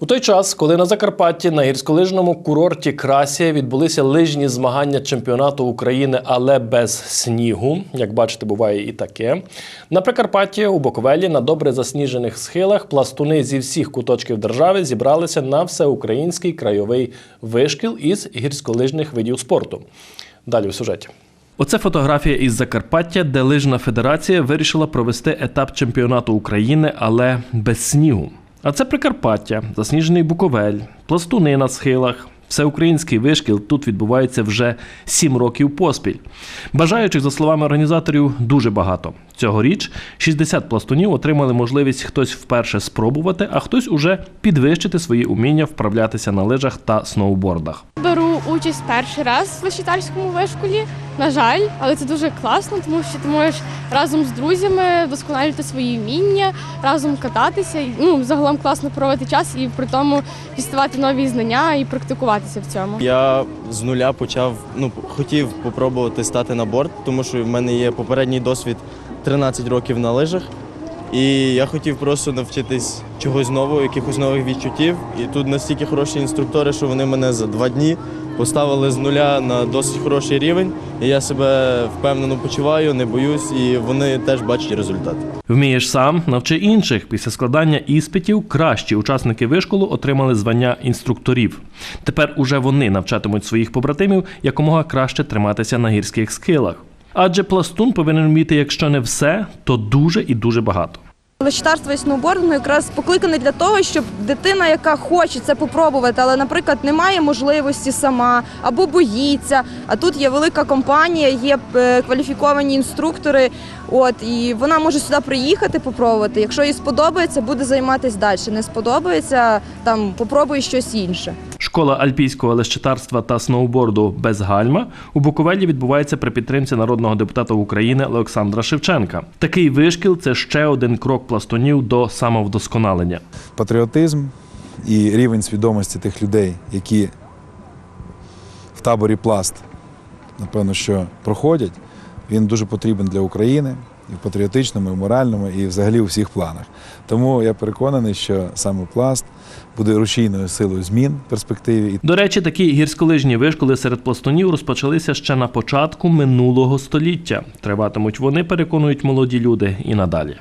У той час, коли на Закарпатті на гірськолижному курорті Красія відбулися лижні змагання чемпіонату України, але без снігу, як бачите, буває і таке. На Прикарпатті у Буковелі на добре засніжених схилах пластуни зі всіх куточків держави зібралися на всеукраїнський крайовий вишкіл із гірськолижних видів спорту. Далі в сюжеті. Оце фотографія із Закарпаття, де лижна федерація вирішила провести етап чемпіонату України, але без снігу. А це Прикарпаття, засніжений Буковель, пластуни на схилах. Всеукраїнський вишкіл тут відбувається вже сім років поспіль. Бажаючих, за словами організаторів, дуже багато. Цьогоріч 60 пластунів отримали можливість хтось вперше спробувати, а хтось уже підвищити свої уміння вправлятися на лижах та сноубордах. Беру участь перший раз в Лещитарському вишколі. На жаль, але це дуже класно, тому що ти можеш разом з друзями вдосконалювати свої вміння, разом кататися. і, Ну, загалом класно проводити час і при тому діставати нові знання і практикуватися в цьому. Я з нуля почав, ну, хотів попробувати стати на борт, тому що в мене є попередній досвід 13 років на лижах. І я хотів просто навчитись чогось нового, якихось нових відчуттів. І тут настільки хороші інструктори, що вони мене за два дні поставили з нуля на досить хороший рівень. І я себе впевнено почуваю, не боюсь, і вони теж бачать результат. Вмієш сам, навчи інших. Після складання іспитів кращі учасники вишколу отримали звання інструкторів. Тепер уже вони навчатимуть своїх побратимів якомога краще триматися на гірських схилах. Адже пластун повинен вміти, якщо не все, то дуже і дуже багато. Лещитарство і сноубордингу якраз покликане для того, щоб дитина, яка хоче це попробувати, але, наприклад, не має можливості сама або боїться. А тут є велика компанія, є е, кваліфіковані інструктори. От і вона може сюди приїхати, попробувати. Якщо їй сподобається, буде займатися далі. Не сподобається, там попробує щось інше. Школа альпійського лещитарства та сноуборду без гальма у Буковелі відбувається при підтримці народного депутата України Олександра Шевченка. Такий вишкіл це ще один крок пластунів до самовдосконалення. патріотизм і рівень свідомості тих людей, які в таборі пласт, напевно, що проходять, він дуже потрібен для України і в патріотичному, і в моральному, і взагалі у всіх планах. Тому я переконаний, що саме пласт буде рушійною силою змін в перспективі. До речі, такі гірськолижні вишколи серед пластунів розпочалися ще на початку минулого століття. Триватимуть вони, переконують молоді люди, і надалі.